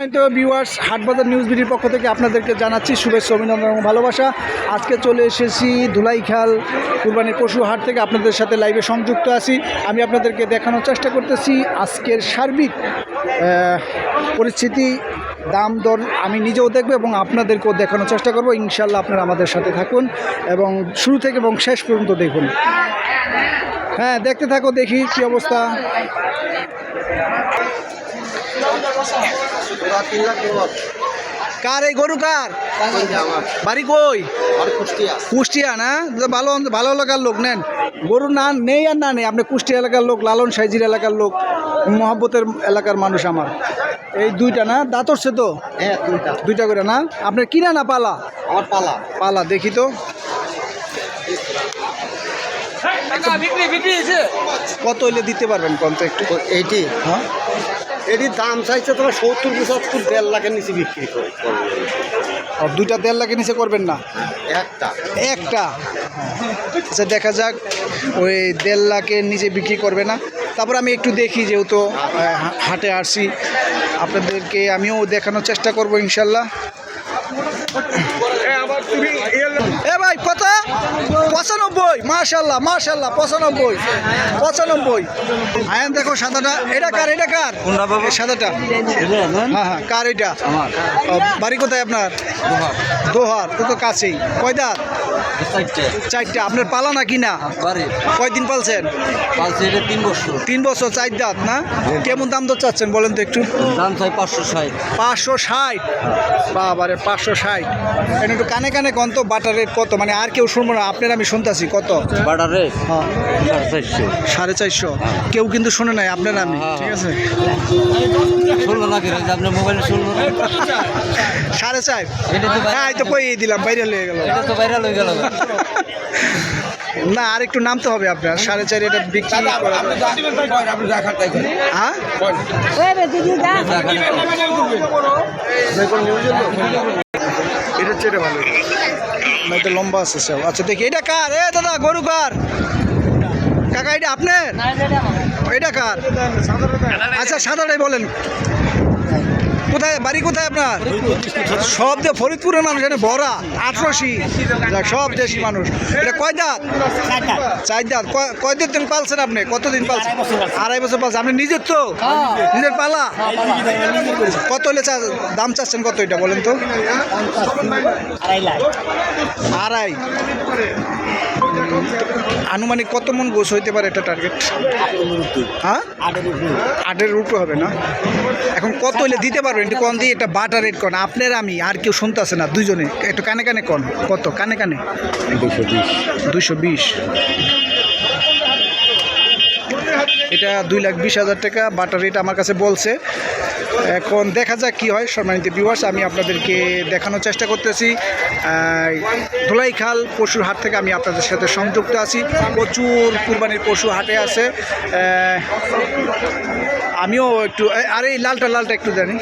তো ভিউয়ার্স হাটবাজার নিউজ বিডির পক্ষ থেকে আপনাদেরকে জানাচ্ছি শুভেচ্ছা, অভিনন্দন এবং ভালোবাসা। আজকে চলে এসেছি ধুলাইখাল কুরবানি পশু হাট থেকে আপনাদের সাথে লাইভে সংযুক্ত আছি। আমি আপনাদেরকে দেখানোর চেষ্টা করতেছি আজকের সার্বিক পরিস্থিতি, দাম দর আমি নিজেও দেখব এবং আপনাদেরকেও দেখানোর চেষ্টা করব। ইনশাল্লাহ আপনারা আমাদের সাথে থাকুন এবং শুরু থেকে এবং শেষ পর্যন্ত দেখুন। হ্যাঁ দেখতে থাকো, দেখি কি অবস্থা। কার এই গরু কার? বাড়ি কই? কুষ্টিয়া। না? ভালো ভালো এলাকার লোক নেন। গরু না নেই আর না নেই আপনি কুষ্টিয়া এলাকার লোক লালন সাইজির এলাকার লোক মহব্বতের এলাকার মানুষ আমার। এই দুইটা না? দাঁতরছে তো? হ্যাঁ দুইটা। দুইটা করে না? আপনার কিনা না পালা? আমার পালা। পালা দেখি তো। কত হইলে দিতে পারবেন কম তো একটু? এইটি। হ্যাঁ? এটির দাম চাইছে তোমার সত্তর পঁচাত্তর দেড় লাখের নিচে বিক্রি করে। করবে। আর দুইটা দেড় লাখের নিচে করবেন না? একটা। একটা? আচ্ছা দেখা যাক ওই দেড় লাখের নিচে বিক্রি করবে না। তারপর আমি একটু দেখি যেহেতু হা- হাটে আসি। আপনাদেরকে আমিও দেখানোর চেষ্টা করব ইনশাল্লাহ। এ ভাই কত? পঁচানব্বই। মাশাল্লাহ মাশাল্লাহ পঁচানব্বই। পঁচানব্বই। আয়ান দেখো সাদাটা। এটা কার এটা কার? সাদাটা। হ্যাঁ হ্যাঁ কার এটা? বাড়ি কোথায় আপনার? দোহার। তো তো কাছেই। কয় দাঁত? চারটা। আপনার পালা না কিনা কয়দিন পালছেন? তিন বছর। তিন বছর চার দাঁত না? কেমন দাম দর চাচ্ছেন বলেন তো একটু? দাম চাই পাঁচশো ষাট। পাঁচশো ষাট। বাবারে পাঁচশো ষাট। একটু কানে কানে কত বাটার রেট কত মানে আর কেউ শুনব না আপনার আমি শুনতাছি কত? হ্যাঁ। সাড়ে চারশো। কেউ কিন্তু শুনে নাই আপনার আমি হ্যাঁ, ঠিক আছে? শুনলো না আপনার মোবাইলে শুনলো সাড়ে চার? এটা হ্যাঁ তো কই দিলাম বাইরে লেগে গেল। এটা তো ভাইরাল হয়ে গেল। না আর একটু নামতে হবে আপনার সাড়ে চার এটা বিক্রি হ্যাঁ? এটা চেটে ভালো। না এটা লম্বা আছে সব আচ্ছা দেখি এটা কার? এ দাদা গরু কার? কাকা এটা আপনার? এটা কার? আচ্ছা সাদাটাই বলেন। কোথায় বাড়ি কোথায় আপনার? সব যে ফরিদপুরের মানুষ এখানে ভরা আঠারোশি সব দেশি মানুষ। এটা কয় দাঁত? চার দাঁত। কয়- কয় দিন পালছেন আপনি? কতদিন পালছেন? আড়াই বছর পালছেন। আপনি নিজের তো? নিজের পালা? কত হলে দাম চাচ্ছেন কত এটা বলেন তো? আড়াই আনুমানিক কত মন গোছ হইতে পারে এটা টার্গেট হ্যাঁ? আটের রুটো হবে না? এখন কত হইলে দিতে পারবেন একটু কন দিয়ে এটা বাটার রেট কন আপনার আমি আর কেউ শুনতেছে না দুইজনে। একটু কানে কানে কন। কত? কানে কানে? দুশো বিশ। এটা দুই লাখ বিশ হাজার টাকা বাটার রেট আমার কাছে বলছে। এখন দেখা যাক কি হয় সম্মানিত ভিউয়ার্স আমি আপনাদেরকে দেখানোর চেষ্টা করতেছি। ধুলাইখাল পশুর হাট থেকে আমি আপনাদের সাথে সংযুক্ত আছি। প্রচুর কুরবানির পশু হাটে আছে। আমিও একটু আরে এই লালটা লালটা একটু জানি।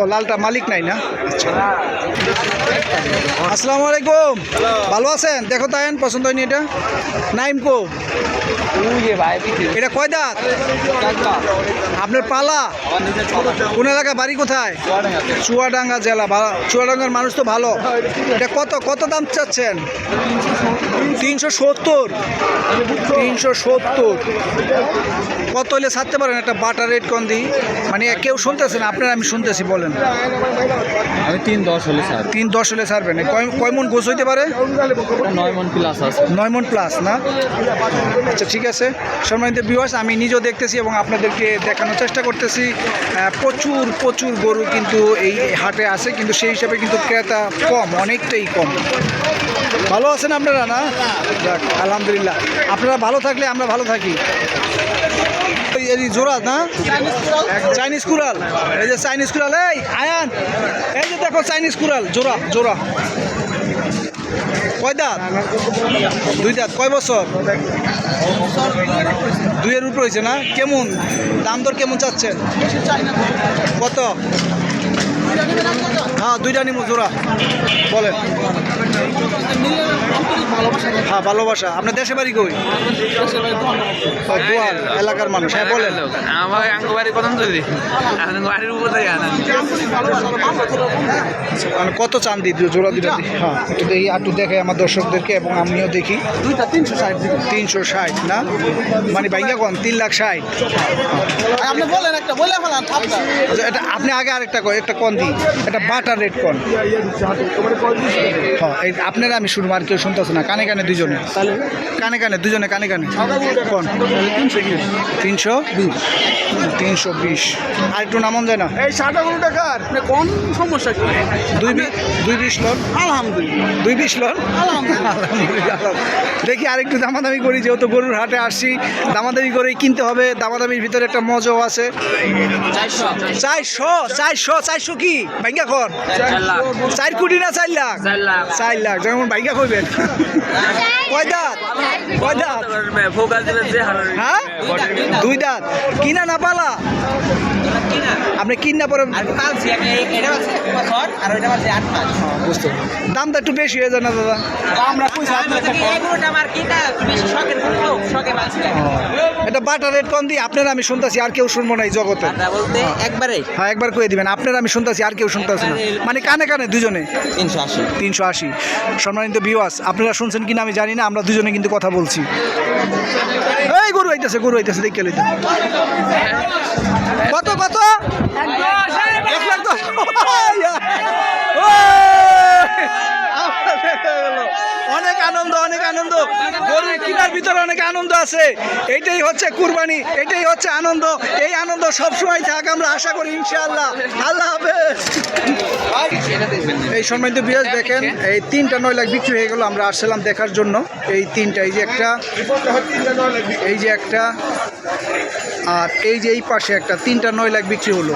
ও লালটা মালিক নাই না? আচ্ছা আসসালামু আলাইকুম। ভালো আছেন? দেখো তাইন পছন্দ হয়নি এটা? নাইম কো? এটা কয় দাঁত। আপনার পালা? কোন এলাকা বাড়ি কোথায়? চুয়াডাঙ্গা জেলা চুয়াডাঙ্গার মানুষ তো ভালো। এটা কত কত দাম চাচ্ছেন? তিনশো সত্তর। তিনশো সত্তর। কত হলে ছাড়তে পারেন একটা বাটার রেট কন দিই মানে কেউ শুনতেছেন আপনার আমি শুনতেছি বলেন। আমি তিন দশ হলে স্যার তিন দশ হলে ছাড়বেন। কয় মন গোছ হইতে পারে? নয় মন প্লাস আছে। নয় মন প্লাস না? আচ্ছা ঠিক আছে। সম্মানিত বিবাস আমি নিজেও দেখতেছি এবং আপনাদেরকে দেখানোর চেষ্টা করতেছি। প্রচুর প্রচুর গরু কিন্তু এই হাটে আছে, কিন্তু সেই হিসাবে কিন্তু ক্রেতা কম, অনেকটাই কম। ভালো আছেন আপনারা না? যাক, আলহামদুলিল্লাহ। আপনারা ভালো থাকলে আমরা ভালো থাকি। এই জোড়া, না? চাইনিজ কুড়াল। এই যে চাইনিজ কুড়াল, এই, আয়ান। এই যে দেখো চাইনিজ কুড়াল, জোড়া জোড়া। কয় দাঁত? দুই দাঁত। কয় বছর? দুইয়ের উপর হয়েছে না? কেমন? দাম দর কেমন চাচ্ছেন? কত? হ্যাঁ দুইটা নিমো জোড়া। বলেন। হ্যাঁ ভালোবাসা। আপনার দেশে বাড়ি কই? ও, এলাকার মানুষ। হ্যাঁ বলেন। আমার আঙ্গ বাড়ি প্রথম তৈরি বাড়ির উপর মানে কত চান দিই জোড়া দুটা হ্যাঁ একটু দেখি একটু দেখে আমার দর্শকদেরকে এবং আমিও দেখি। দুইটা তিনশো ষাট তিনশো ষাট না? মানে ভাইঙ্গা কোন? তিন লাখ ষাট। আপনি বলেন একটা বলে ফেলান আচ্ছা এটা আপনি আগে আরেকটা কয় একটা কন দিই? একটা বাটার রেট কন? হ্যাঁ আপনারা আমি শুনব আর কেউ শুনতেছে না। কানে কানে দুজনে। কানে কানে দুজনে কানে কানে। কন? তিনশো তিনশো? বিশ। আর একটু নামন যায় না। এই ষাট কোনো টাকার কোন সমস্যা কি? দুই বি- দুই বিশ লোন। আলহামদুলিল্লাহ। দুই বিশ লোন? আলহামদুলিল্লাহ। দেখি আরেকটু দামাদামি করি যেহেতু গরুর হাটে আসছি। দামাদামি করেই কিনতে হবে। দামাদামির ভিতরে একটা মজাও আছে। চারশো। চারশো? চারশো? কি? ভাইঙ্গা কর। চার কোটি না চার লাখ? চার লাখ। যেমন ভাইঙ্গা করবেন কয় দাঁত? কয় দাঁত? হ্যাঁ? দুই দাঁত। কিনা না পালা? আপনি কিনা পরে বুঝতে দামটা একটু বেশি হয়ে যায় না দাদা? আমরা বাটার রেট কম দিই আপনারা আমি শুনতেছি আর কেউ শুনব না এই জগতে। বলতে একবারে? হ্যাঁ একবার কয়ে দিবেন। আপনারা আমি শুনতেছি আর কেউ শুনতেছি না। মানে কানে কানে দুজনে। তিনশো আশি। তিনশো আশি। সম্মানিত বিওয়াস আপনারা শুনছেন কিনা আমি জানি না আমরা দুজনে কিন্তু কথা বলছি। এই গরু আইতেছে গরু আইতেছে দেখে লইতে। কত কত? এক লাখ দশ! অনেক আনন্দ অনেক আনন্দ। গরু কেনার ভিতরে অনেক আনন্দ আছে। এটাই হচ্ছে কুরবানি এটাই হচ্ছে আনন্দ। এই আনন্দ সবসময় থাক আমরা আশা করি, ইনশাআল্লাহ। আল্লাহ এই সম্মানিত বিরাজ দেখেন, এই তিনটা নয় লাখ বিক্রি হয়ে গেল, আমরা আসছিলাম দেখার জন্য। এই তিনটা, এই যে একটা, এই যে একটা, আর এই যে এই পাশে একটা, তিনটা নয় লাখ বিক্রি হলো।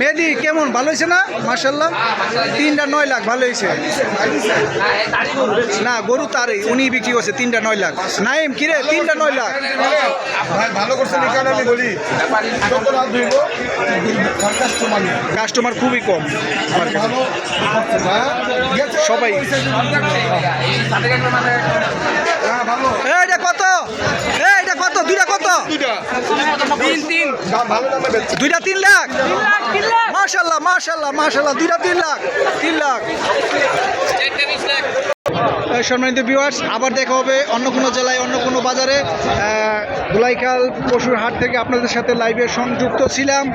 মেহেদি কেমন? ভালো হয়েছে না? মার্শাল্লাহ তিনটা নয় লাখ ভালো হয়েছে। না গরু তারই। উনি বিক্রি করছে তিনটা নয় লাখ। নাইম কিরে? তিনটা নয় লাখ। ভালো করছেন এই কারণে বলি কাস্টমার খুবই কম। হ্যাঁ সবাই। হ্যাঁ এটা এটা কত? দুইটা। তিন তিন। দুইটা লাখ। মাশাল্লাহ মাশাল্লাহ মাশাল্লাহ দুইটা তিন লাখ। তিন লাখ। সম্মানিত ভিউয়ার্স আবার দেখা হবে অন্য কোনো জেলায় অন্য কোনো বাজারে। আহ, পশুর হাট থেকে আপনাদের সাথে লাইভে সংযুক্ত ছিলাম।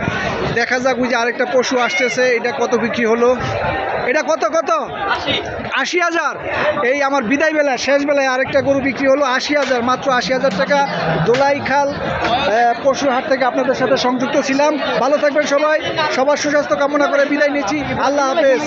দেখা যাক ওই যে আরেকটা পশু আসতেছে এটা কত বিক্রি হলো? এটা কত কত? আশি হাজার। এই আমার বিদায় বেলা শেষ বেলায় আরেকটা গরু বিক্রি হলো আশি হাজার মাত্র আশি হাজার টাকা। দোলাইখাল পশুর হাট থেকে আপনাদের সাথে সংযুক্ত ছিলাম। ভালো থাকবেন সবাই সবার সুস্বাস্থ্য কামনা করে বিদায় নিচ্ছি। আল্লাহ হাফেজ।